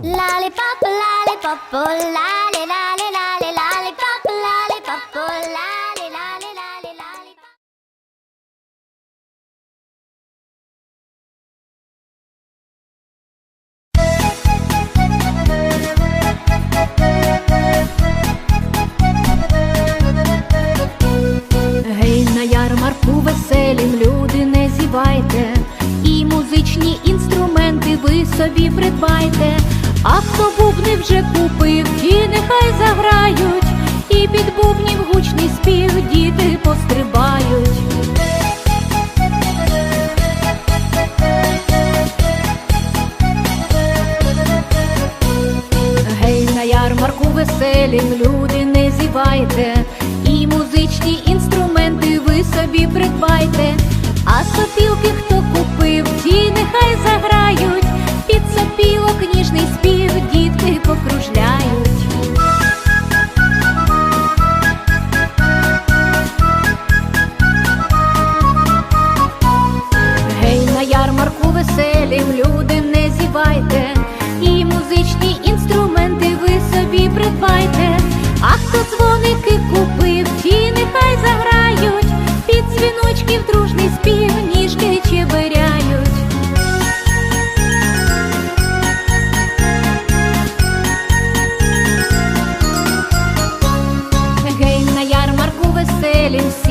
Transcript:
Lollipop, lollipop, oh, lolly, lolly, lolly, lollipop, lollipop, oh, lolly, lolly, lolly, lollipop. Гей, на ярмарку веселім, люди, не зівайте, і музичні інструменти ви собі придбайте. А хто бубни вже купив, ті нехай заграють, і під бубнів гучний спів діти пострибають. Гей, на ярмарку веселім, люди, не зівайте, і музичні інструменти ви собі придбайте, а сопілки хто купив, ті нехай заграють, під сопілок ніжний спів кружляю. eles